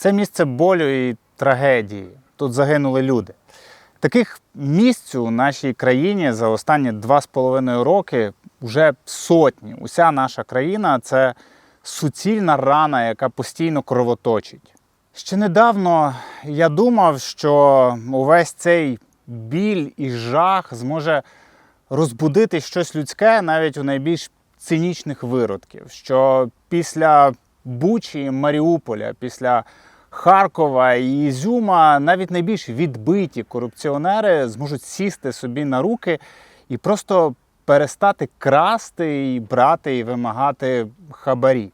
Це місце болю і трагедії. Тут загинули люди. Таких місць у нашій країні за останні два з половиною роки вже сотні. Уся наша країна це суцільна рана, яка постійно кровоточить. Ще недавно я думав, що увесь цей біль і жах зможе розбудити щось людське навіть у найбільш цинічних виродків. Що після Бучі, Маріуполя, після Харкова і Ізюма навіть найбільш відбиті корупціонери зможуть сісти собі на руки і просто перестати красти і брати і вимагати хабарі.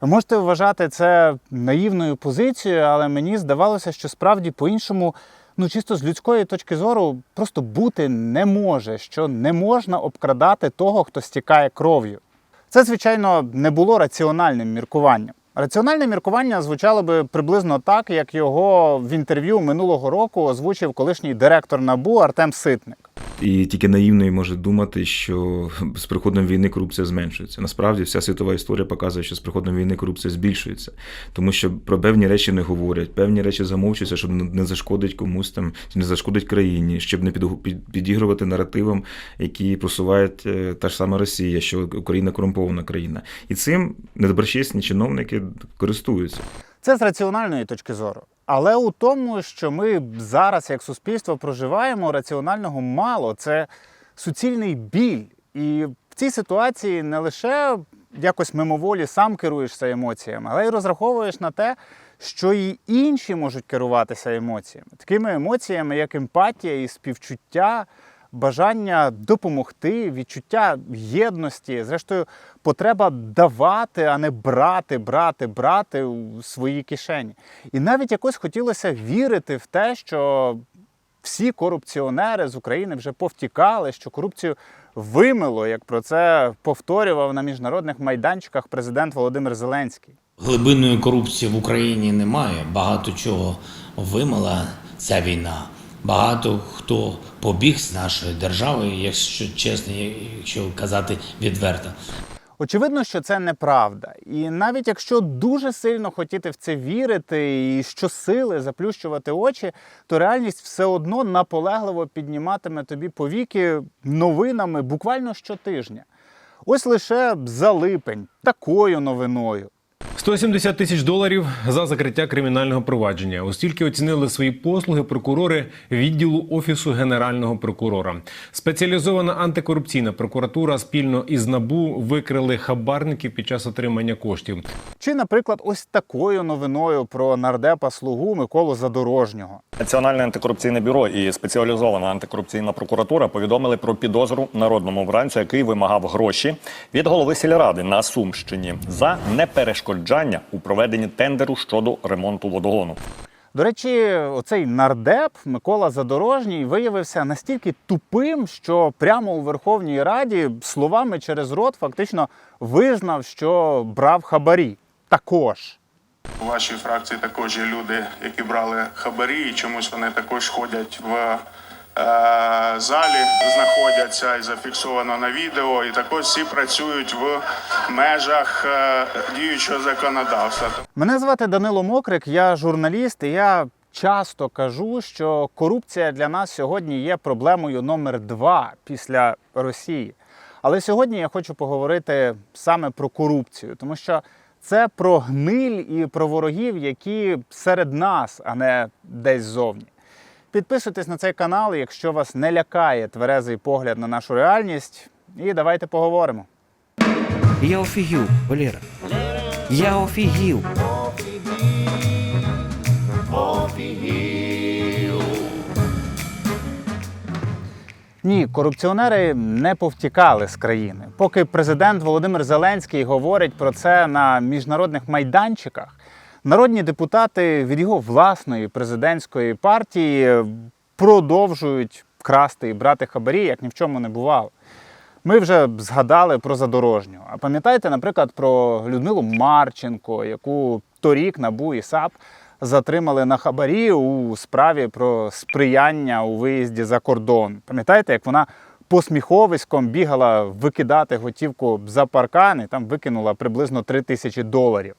Ви можете вважати це наївною позицією, але мені здавалося, що справді по-іншому, ну чисто з людської точки зору, просто бути не може, що не можна обкрадати того, хто стікає кров'ю. Це, звичайно, не було раціональним міркуванням. Раціональне міркування звучало би приблизно так, як його в інтерв'ю минулого року озвучив колишній директор НАБУ Артем Ситник. І тільки наївний може думати, що з приходом війни корупція зменшується. Насправді вся світова історія показує, що з приходом війни корупція збільшується, тому що про певні речі не говорять, певні речі замовчуються, щоб не зашкодить комусь там, не зашкодить країні, щоб не підігрувати наративам, які просувають е, та ж сама Росія, що Україна корумпована країна. І цим недоброчесні чиновники користуються. Це з раціональної точки зору. Але у тому, що ми зараз, як суспільство, проживаємо, раціонального мало. Це суцільний біль. І в цій ситуації не лише якось мимоволі сам керуєшся емоціями, але й розраховуєш на те, що і інші можуть керуватися емоціями, такими емоціями, як емпатія і співчуття, бажання допомогти, відчуття єдності, зрештою, потреба давати, а не брати, брати, брати у свої кишені. І навіть якось хотілося вірити в те, що всі корупціонери з України вже повтікали, що корупцію вимило, як про це повторював на міжнародних майданчиках президент Володимир Зеленський. Глибинної корупції в Україні немає. Багато чого вимила ця війна. Багато хто побіг з нашої держави, якщо чесно, якщо казати відверто. Очевидно, що це неправда. І навіть якщо дуже сильно хотіти в це вірити і щосили заплющувати очі, то реальність все одно наполегливо підніматиме тобі повіки новинами буквально щотижня. Ось лише за липень такою новиною. 170 тисяч доларів за закриття кримінального провадження. Оскільки оцінили свої послуги прокурори відділу офісу генерального прокурора. Спеціалізована антикорупційна прокуратура спільно із набу викрили хабарників під час отримання коштів. Чи, наприклад, ось такою новиною про нардепа слугу Миколу Задорожнього. Національне антикорупційне бюро і спеціалізована антикорупційна прокуратура повідомили про підозру народному вранцю, який вимагав гроші від голови сільради на Сумщині за неперешкоджання у проведенні тендеру щодо ремонту водогону. До речі, оцей нардеп Микола Задорожній виявився настільки тупим, що прямо у Верховній Раді словами через рот фактично визнав, що брав хабарі. Також. У вашій фракції також є люди, які брали хабарі, і чомусь вони також ходять в залі, знаходяться і зафіксовано на відео. І також всі працюють в межах е, діючого законодавства. Мене звати Данило Мокрик, я журналіст, і я часто кажу, що корупція для нас сьогодні є проблемою номер два після Росії. Але сьогодні я хочу поговорити саме про корупцію, тому що це про гниль і про ворогів, які серед нас, а не десь ззовні. Підписуйтесь на цей канал, якщо вас не лякає тверезий погляд на нашу реальність. І давайте поговоримо. Я офігів, Валера. Я офігів. Ні, корупціонери не повтікали з країни. Поки президент Володимир Зеленський говорить про це на міжнародних майданчиках, народні депутати від його власної президентської партії продовжують красти і брати хабарі, як ні в чому не бувало. Ми вже згадали про задорожню. А пам'ятаєте, наприклад, про Людмилу Марченко, яку торік НАБУ і САП затримали на хабарі у справі про сприяння у виїзді за кордон. Пам'ятаєте, як вона посміховиськом бігала викидати готівку за паркан і там викинула приблизно 3 тисячі доларів.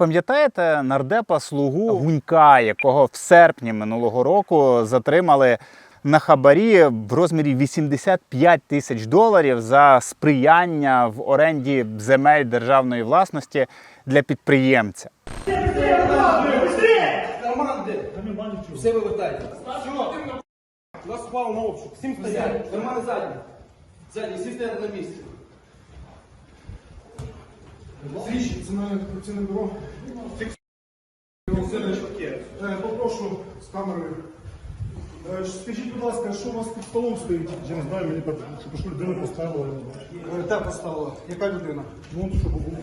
Пам'ятаєте нардепа слугу Гунька, якого в серпні минулого року затримали на хабарі в розмірі 85 тисяч доларів за сприяння в оренді земель державної власності для підприємця. Все вивертайте. Нас впав на обшук. Всім стоять. Нормально задні. Задні, всі стоять на місці. Слідчі, Національне антикорупційне бюро. Попрошу з камерою. Е, Скажіть, будь ласка, що у вас під столом стоїть? Я не знаю, мені що пішло людину поставила. Так поставила. Яка людина? Ну, щоб було.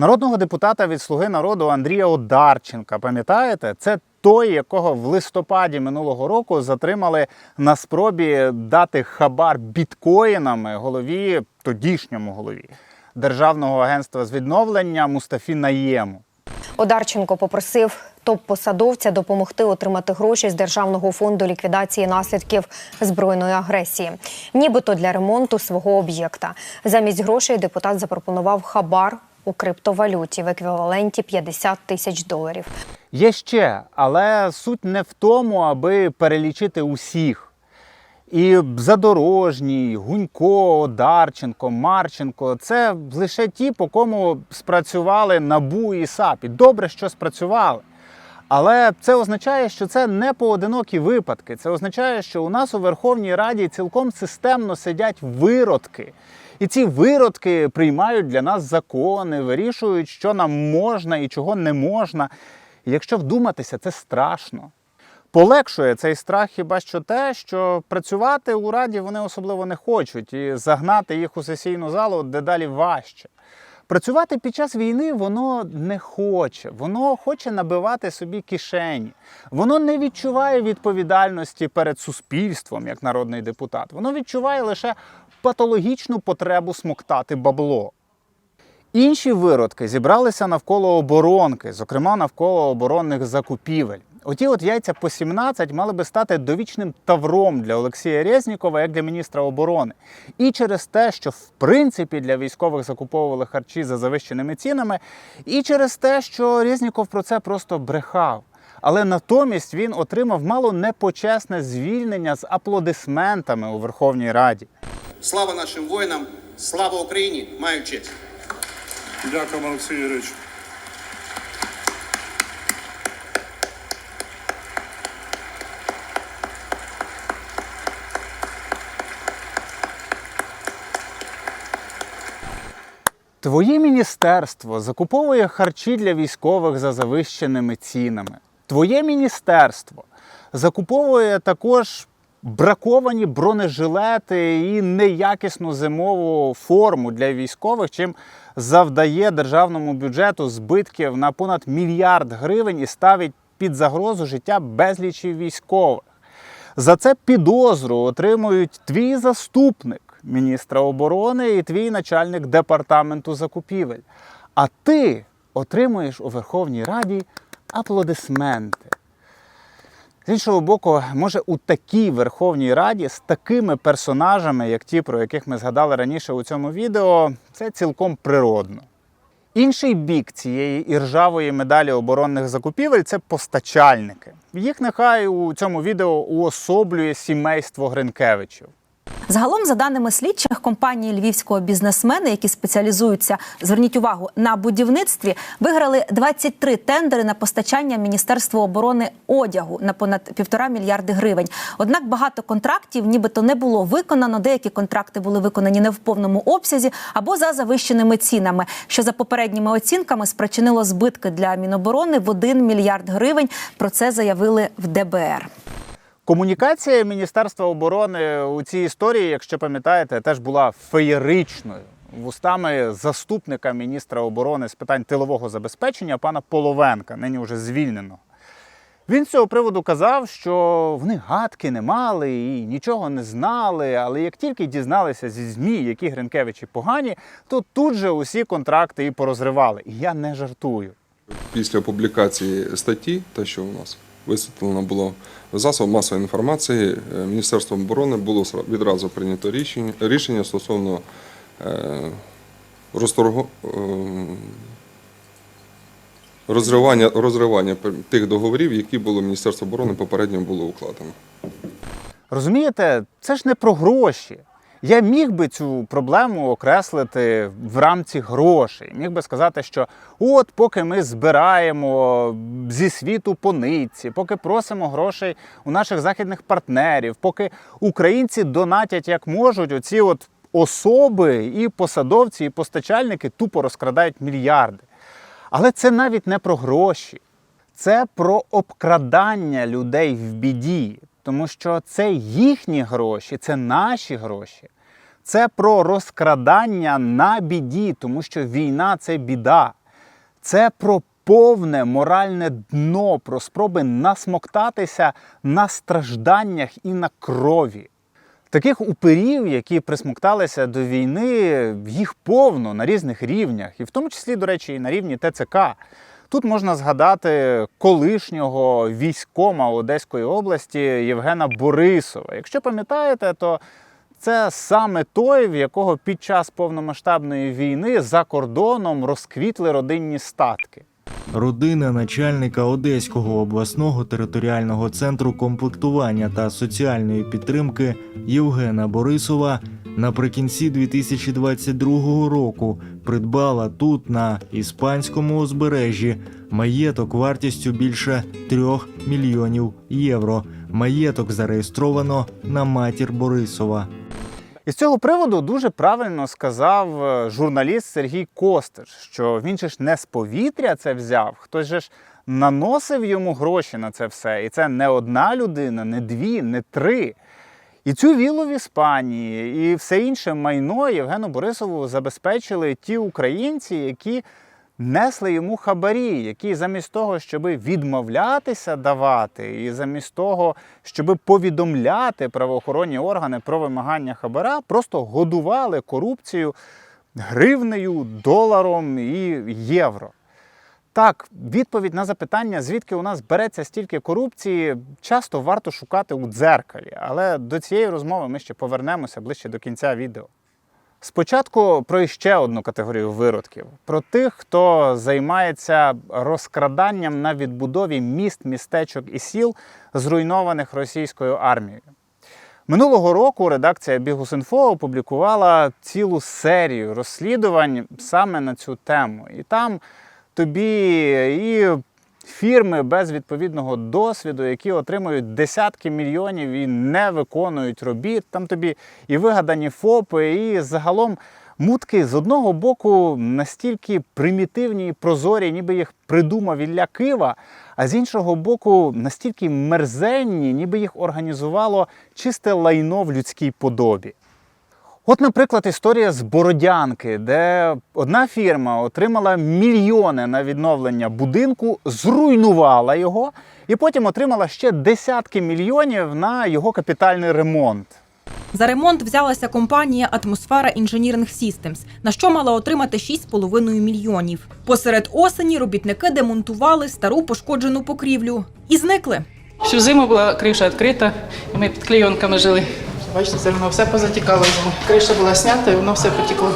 Народного депутата від Слуги народу Андрія Одарченка, пам'ятаєте, це той, якого в листопаді минулого року затримали на спробі дати хабар біткоїнами голові, тодішньому голові Державного агентства з відновлення Мустафі Наєму. Одарченко попросив топ-посадовця допомогти отримати гроші з Державного фонду ліквідації наслідків збройної агресії, нібито для ремонту свого об'єкта. Замість грошей депутат запропонував хабар у криптовалюті в еквіваленті 50 тисяч доларів. Є ще, але суть не в тому, аби перелічити усіх. І Задорожній, Гунько, Одарченко, Марченко це лише ті, по кому спрацювали НАБУ і САП. І добре, що спрацювали. Але це означає, що це не поодинокі випадки. Це означає, що у нас у Верховній Раді цілком системно сидять виродки. І ці виродки приймають для нас закони, вирішують, що нам можна і чого не можна. І якщо вдуматися, це страшно. Полегшує цей страх хіба що те, що працювати у раді вони особливо не хочуть, і загнати їх у сесійну залу дедалі важче. Працювати під час війни воно не хоче, воно хоче набивати собі кишені. Воно не відчуває відповідальності перед суспільством як народний депутат. Воно відчуває лише патологічну потребу смоктати бабло. Інші виродки зібралися навколо оборонки, зокрема навколо оборонних закупівель. Оті от яйця по 17 мали би стати довічним тавром для Олексія Резнікова як для міністра оборони. І через те, що в принципі для військових закуповували харчі за завищеними цінами, і через те, що Резніков про це просто брехав. Але натомість він отримав мало непочесне звільнення з аплодисментами у Верховній Раді. Слава нашим воїнам, слава Україні! Маю честь. Дякую, Олексій Юрійович. Твоє міністерство закуповує харчі для військових за завищеними цінами. Твоє міністерство закуповує також браковані бронежилети і неякісну зимову форму для військових, чим завдає державному бюджету збитків на понад мільярд гривень і ставить під загрозу життя безлічі військових. За це підозру отримують твій заступник міністра оборони і твій начальник департаменту закупівель. А ти отримуєш у Верховній Раді аплодисменти. З іншого боку, може у такій Верховній Раді з такими персонажами, як ті, про яких ми згадали раніше у цьому відео, це цілком природно. Інший бік цієї іржавої медалі оборонних закупівель це постачальники. Їх нехай у цьому відео уособлює сімейство Гринкевичів. Загалом, за даними слідчих компанії львівського бізнесмена, які спеціалізуються, зверніть увагу на будівництві, виграли 23 тендери на постачання Міністерства оборони одягу на понад півтора мільярди гривень. Однак багато контрактів, нібито не було виконано. Деякі контракти були виконані не в повному обсязі або за завищеними цінами, що за попередніми оцінками спричинило збитки для Міноборони в 1 мільярд гривень. Про це заявили в ДБР. Комунікація Міністерства оборони у цій історії, якщо пам'ятаєте, теж була феєричною вустами заступника міністра оборони з питань тилового забезпечення пана Половенка, нині вже звільненого. Він з цього приводу казав, що вони гадки не мали і нічого не знали, але як тільки дізналися зі ЗМІ, які Гринкевичі погані, то тут же усі контракти і порозривали. І я не жартую. Після публікації статті, те, що у нас висвітлено було в засобах масової інформації, е, Міністерством оборони було відразу прийнято рішення, рішення стосовно е, розторгу, е, розривання, розривання тих договорів, які було Міністерство оборони попередньо було укладено. Розумієте, це ж не про гроші. Я міг би цю проблему окреслити в рамці грошей. Міг би сказати, що от поки ми збираємо зі світу по нитці, поки просимо грошей у наших західних партнерів, поки українці донатять як можуть, оці от особи і посадовці, і постачальники тупо розкрадають мільярди. Але це навіть не про гроші. Це про обкрадання людей в біді, тому що це їхні гроші, це наші гроші. Це про розкрадання на біді, тому що війна це біда. Це про повне моральне дно, про спроби насмоктатися на стражданнях і на крові. Таких упирів, які присмокталися до війни, їх повно на різних рівнях, і в тому числі, до речі, і на рівні ТЦК. Тут можна згадати колишнього військома Одеської області Євгена Борисова. Якщо пам'ятаєте, то це саме той, в якого під час повномасштабної війни за кордоном розквітли родинні статки. Родина начальника Одеського обласного територіального центру комплектування та соціальної підтримки Євгена Борисова наприкінці 2022 року придбала тут, на іспанському узбережжі, маєток вартістю більше 3 мільйонів євро. Маєток зареєстровано на матір Борисова. І з цього приводу дуже правильно сказав е, журналіст Сергій Костиш, що він же ж не з повітря це взяв, хтось же ж наносив йому гроші на це все. І це не одна людина, не дві, не три. І цю вілу в Іспанії, і все інше майно Євгену Борисову забезпечили ті українці, які несли йому хабарі, які замість того, щоб відмовлятися давати, і замість того, щоб повідомляти правоохоронні органи про вимагання хабара, просто годували корупцію гривнею, доларом і євро. Так, відповідь на запитання, звідки у нас береться стільки корупції, часто варто шукати у дзеркалі. Але до цієї розмови ми ще повернемося ближче до кінця відео. Спочатку про ще одну категорію виродків: про тих, хто займається розкраданням на відбудові міст, містечок і сіл, зруйнованих російською армією. Минулого року редакція Бігус.Інфо опублікувала цілу серію розслідувань саме на цю тему. І там тобі і фірми без відповідного досвіду, які отримують десятки мільйонів і не виконують робіт. Там тобі і вигадані ФОПи, і загалом мутки з одного боку настільки примітивні і прозорі, ніби їх придумав Ілля Кива, а з іншого боку, настільки мерзенні, ніби їх організувало чисте лайно в людській подобі. От, наприклад, історія з Бородянки, де одна фірма отримала мільйони на відновлення будинку, зруйнувала його, і потім отримала ще десятки мільйонів на його капітальний ремонт. За ремонт взялася компанія Атмосфера Engineering Systems, на що мала отримати 6,5 мільйонів. Посеред осені робітники демонтували стару пошкоджену покрівлю і зникли. Всю зиму була криша відкрита, і ми під клейонками жили. Бачите, це воно все позатікало. Криша була снята, і воно все потекло.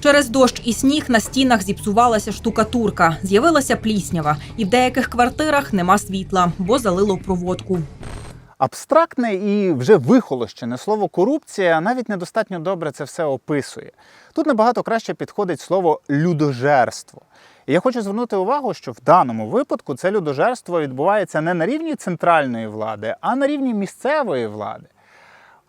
Через дощ і сніг на стінах зіпсувалася штукатурка, з'явилася пліснява, і в деяких квартирах нема світла, бо залило проводку. Абстрактне і вже вихолощене слово корупція навіть недостатньо добре це все описує. Тут набагато краще підходить слово людожерство. І я хочу звернути увагу, що в даному випадку це людожерство відбувається не на рівні центральної влади, а на рівні місцевої влади.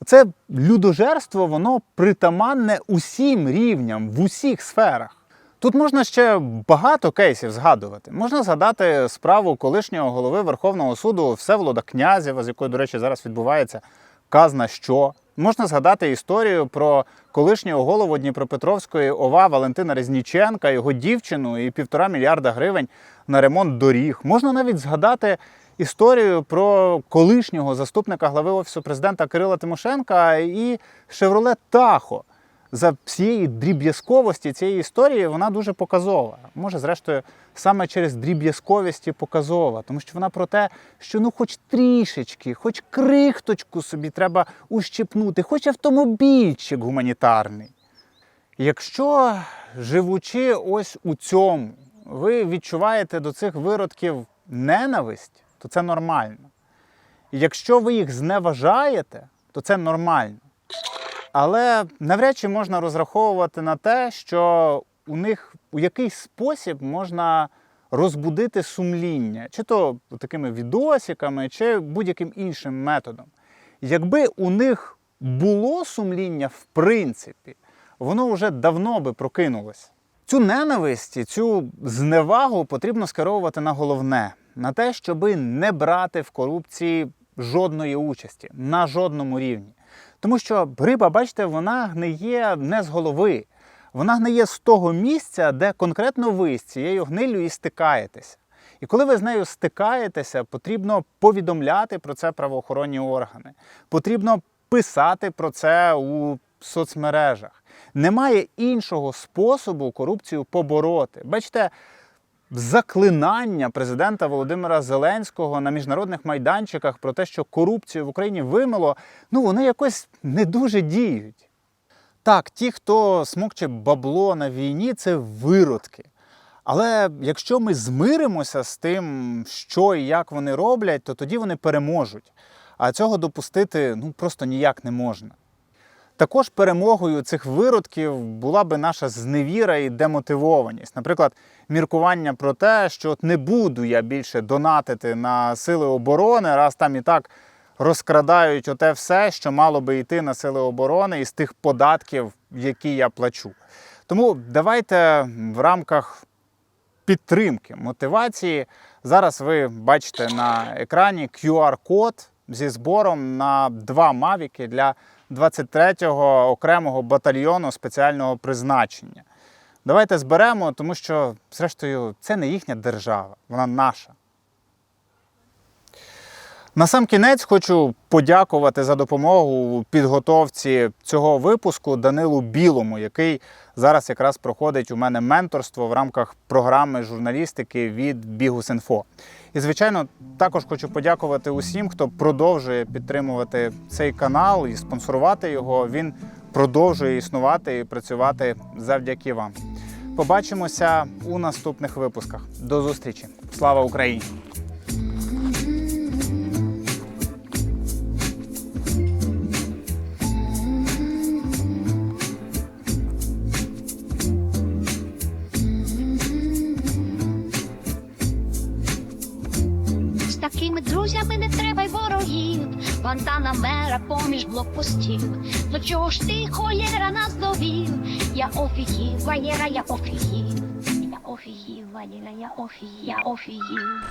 Це людожерство, воно притаманне усім рівням, в усіх сферах. Тут можна ще багато кейсів згадувати. Можна згадати справу колишнього голови Верховного суду Всеволода Князєва, з якою, до речі, зараз відбувається казна що. Можна згадати історію про колишнього голову Дніпропетровської ОВА Валентина Резніченка, його дівчину і півтора мільярда гривень на ремонт доріг. Можна навіть згадати історію про колишнього заступника глави офісу президента Кирила Тимошенка і Шевроле Тахо, за всієї дріб'язковості цієї історії вона дуже показова. Може, зрештою, саме через дріб'язковість показова, тому що вона про те, що ну хоч трішечки, хоч крихточку собі треба ущипнути, хоч автомобільчик гуманітарний. Якщо живучи ось у цьому, ви відчуваєте до цих виродків ненависть, то це нормально. І Якщо ви їх зневажаєте, то це нормально. Але навряд чи можна розраховувати на те, що у них у якийсь спосіб можна розбудити сумління, чи то такими відосиками, чи будь-яким іншим методом. Якби у них було сумління в принципі, воно вже давно би прокинулося. Цю ненависть, цю зневагу потрібно скеровувати на головне, на те, щоби не брати в корупції жодної участі на жодному рівні. Тому що риба, бачите, вона гниє не з голови. Вона гниє з того місця, де конкретно ви з цією гниллю і стикаєтеся. І коли ви з нею стикаєтеся, потрібно повідомляти про це правоохоронні органи. Потрібно писати про це у соцмережах. Немає іншого способу корупцію побороти. Бачите, заклинання президента Володимира Зеленського на міжнародних майданчиках про те, що корупцію в Україні вимило, ну вони якось не дуже діють. Так, ті, хто смокче бабло на війні, це виродки. Але якщо ми змиримося з тим, що і як вони роблять, то тоді вони переможуть. А цього допустити ну, просто ніяк не можна. Також перемогою цих виродків була би наша зневіра і демотивованість. Наприклад, міркування про те, що от не буду я більше донатити на сили оборони, раз там і так розкрадають оте все, що мало би йти на сили оборони із тих податків, які я плачу. Тому давайте в рамках підтримки, мотивації. Зараз ви бачите на екрані QR-код зі збором на два мавіки для 23-го окремого батальйону спеціального призначення. Давайте зберемо, тому що, зрештою, це не їхня держава, вона наша. На сам кінець хочу подякувати за допомогу у підготовці цього випуску Данилу Білому, який зараз якраз проходить у мене менторство в рамках програми журналістики від Бігус.Інфо. І, звичайно, також хочу подякувати усім, хто продовжує підтримувати цей канал і спонсорувати його. Він продовжує існувати і працювати завдяки вам. Побачимося у наступних випусках. До зустрічі! Слава Україні! Чого ж ти, холєра, нас довів? Я офігів, Валера, я офігів. Я офігів, Валера, я офігів, я офігів.